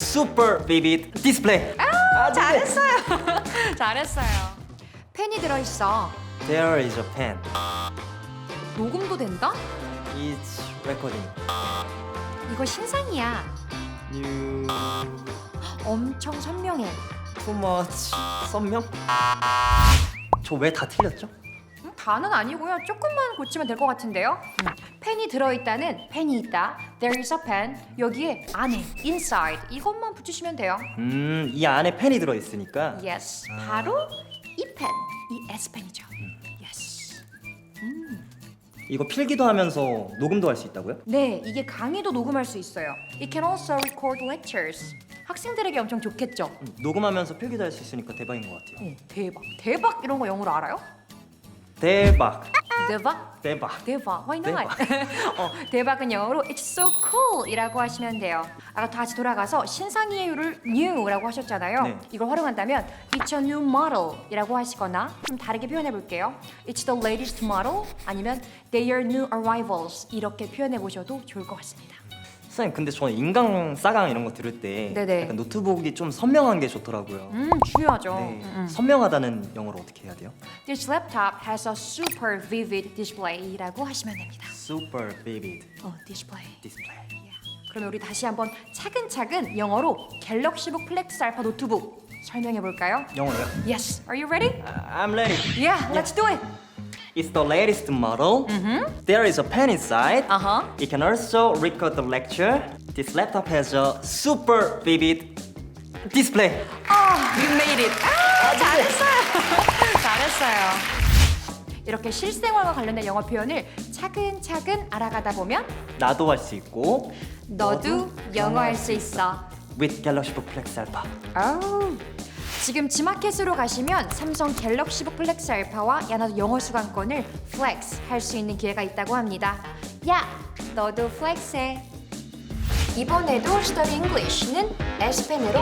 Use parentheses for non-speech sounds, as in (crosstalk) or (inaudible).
super vivid display. 아, 잘했어요. 잘했어요. 펜이 들어있어. There is a pen. 녹음도 된다? It's recording. 이거 신상이야. New 엄청 선명해. too much 선명? 저 왜 다 틀렸죠? 음, 다는 아니고요. 조금만 고치면 될 것 같은데요. 음, 펜이 들어있다는 펜이 있다. There is a pen. 여기에 안에 inside 이것만 붙이시면 돼요. 음, 이 안에 펜이 들어 있으니까. Yes. 바로 이 펜, 이 S 펜이죠. Yes. 이거 필기도 하면서 녹음도 할 수 있다고요? 네, 이게 강의도 녹음할 수 있어요. It can also record lectures. 학생들에게 엄청 좋겠죠. 음, 녹음하면서 필기도 할 수 있으니까 대박인 것 같아요. 어, 대박. 대박 이런 거 영어로 알아요? 대박. 대박. 대박. 대박. Why not? (laughs) 어, 대박은 영어로 It's so cool이라고 하시면 돼요. 아까 다시 돌아가서 신상이에요를 new라고 하셨잖아요. 네. 이걸 활용한다면 It's a new model이라고 하시거나 좀 다르게 표현해 볼게요. It's the latest model 아니면 They are new arrivals 이렇게 표현해 보셔도 좋을 것 같습니다. 선생님 근데 저는 인강 싸강 이런 거 들을 때 네네. 약간 노트북이 좀 선명한 게 좋더라고요. 음, 중요하죠. 네. 음, 음. 선명하다는 영어로 어떻게 해야 돼요? This laptop has a super vivid display라고 하시면 됩니다. Super vivid 어, 디스플레이. display. 그럼 우리 다시 한번 차근차근 영어로 갤럭시북 플렉스 알파 노트북 설명해 볼까요? 영어로요? Yes. Are you ready? I'm ready. Yeah, let's do it. It's the latest model. There is a pen inside. Uh-huh. It can also record the lecture. This laptop has a super vivid display. 아, you made it. 아, 잘했어요. 잘했어요. 이렇게 실생활과 관련된 영어 표현을 차근차근 알아가다 보면 나도 할 수 있고 너도 영어 할 수 있어. with Galaxy Flex Alpha. 아우. 지금 지마켓으로 가시면 삼성 갤럭시 북 플렉스 알파와 야나도 영어 수강권을 플렉스 할 수 있는 기회가 있다고 합니다. 야, 너도 플렉스해. 이번에도 스터디 잉글리시는 S펜으로